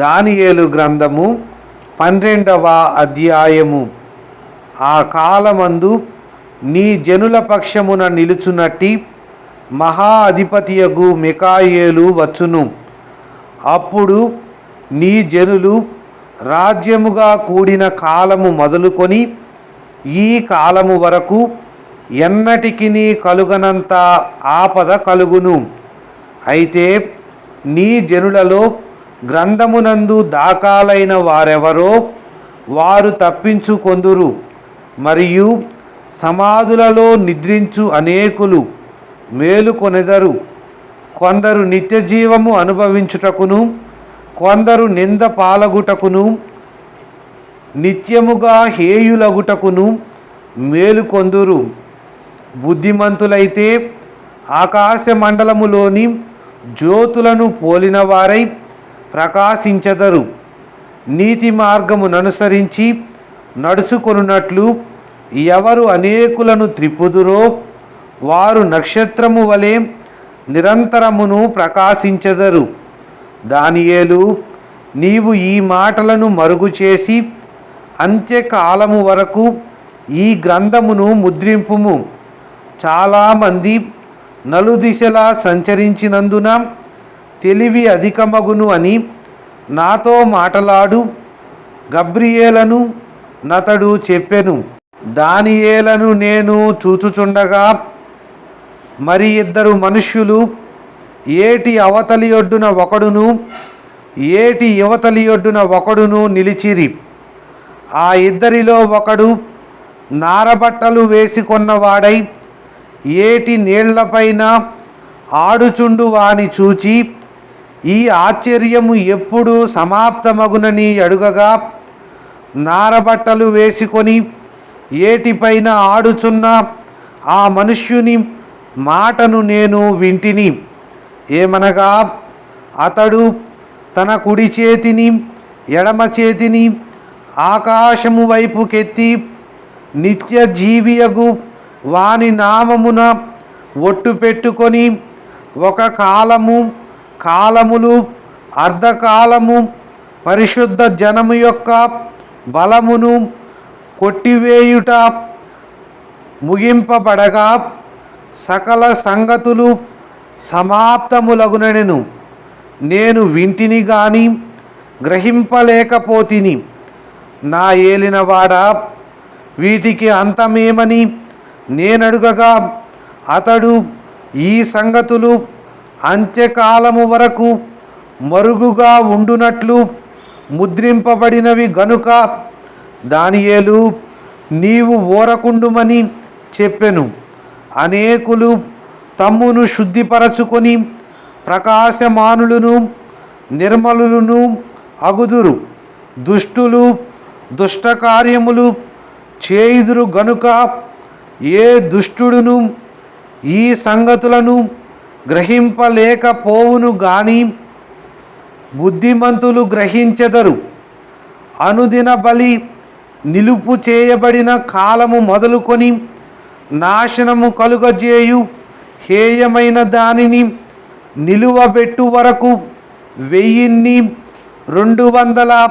దానియేలు గ్రంథము పన్నెండవ అధ్యాయము. ఆ కాలమందు నీ జనుల పక్షమున నిలుచునట్టి మహా అధిపతియగు మికాయేలు వచ్చును. అప్పుడు నీ జనులు రాజ్యముగా కూడిన కాలము మొదలుకొని ఈ కాలము వరకు ఎన్నటికి కలుగనంత ఆపద కలుగును. అయితే నీ జనులలో గ్రంథమునందు దాఖలైన వారెవరో వారు తప్పించుకొందురు. మరియు సమాధులలో నిద్రించు అనేకులు మేలుకొనెదరు కొందరు నిత్య జీవము అనుభవించుటకును కొందరు నింద పాలగుటకును నిత్యముగా హేయులగుటకును మేలుకొందురు బుద్ధిమంతులైతే ఆకాశ మండలములోని జ్యోతులను పోలిన వారై ప్రకాశించదరు. నీతి మార్గముననుసరించి నడుచుకొనున్నట్లు ఎవరు అనేకులను త్రిపుదురో వారు నక్షత్రము వలె నిరంతరమును ప్రకాశించెదరు. దానియేలు నీవు ఈ మాటలను మరుగు చేసి అంత్యకాలము వరకు ఈ గ్రంథమును ముద్రింపుము. చాలామంది నలుదిశలా సంచరించినందున తెలివి అధికమగును అని నాతో మాటలాడు గబ్రియేలను నతడు చెప్పెను. దానియేలను నేను చూచుచుండగా మరి ఇద్దరు మనుష్యులు ఏటి అవతలి ఒడ్డున ఒకడును ఏటి యువతలి ఒడ్డున ఒకడును నిలిచిరి. ఆ ఇద్దరిలో ఒకడు నారబట్టలు వేసుకొన్నవాడై ఏటి నీళ్ళపైన ఆడుచుండు వాని చూచి ఈ ఆశ్చర్యము ఎప్పుడు సమాప్తమగునని అడుగగా నారబట్టలు వేసుకొని ఏటిపైన ఆడుచున్న ఆ మనుష్యుని మాటను నేను వింటిని. ఏమనగా అతడు తన కుడి చేతిని ఎడమ చేతిని ఆకాశము వైపుకెత్తి నిత్య జీవియగు వాని నామమున ఒట్టు పెట్టుకొని ఒక కాలము కాలములు అర్ధకాలము పరిశుద్ధ జనము యొక్క బలమును కొట్టివేయుట ముగింపబడగా సకల సంగతులు సమాప్తములగునెను నేను వింటిని గాని గ్రహింపలేకపోతిని. నా ఏలినవాడా వీటికి అంతమేమని నేనడుగగా అతడు ఈ సంగతులు అంత్యకాలము వరకు మరుగుగా ఉండునట్లు ముద్రింపబడినవి గనుక దానియేలు నీవు ఓరకుండుమని చెప్పెను. అనేకులు తమ్మును శుద్ధిపరచుకొని ప్రకాశమానులను నిర్మలులను అగుదురు. దుష్టులు దుష్టకార్యములు చేయుదురు గనుక ఏ దుష్టుడును ఈ సంగతులను గ్రహింపలేకపోవును గాని బుద్ధిమంతులు గ్రహించెదరు. అనుదిన బలి నిలుపు చేయబడిన కాలము మొదలుకొని నాశనము కలుగజేయు హేయమైన దానిని నిలువబెట్టు వరకు వెయ్యిన్ని రెండు వందల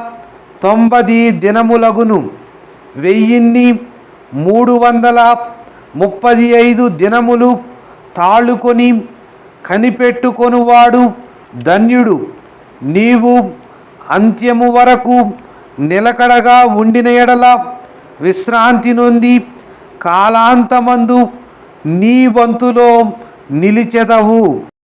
తొంభై దినములగును. వెయ్యిన్ని మూడు వందల ముప్పది ఐదు దినములు తాళుకొని కనిపెట్టుకొనువాడు ధన్యుడు. నీవు అంత్యము వరకు నిలకడగా ఉండిన ఎడల విశ్రాంతి నొంది కాలాంతమందు నీ వంతులో నిలిచెదవు.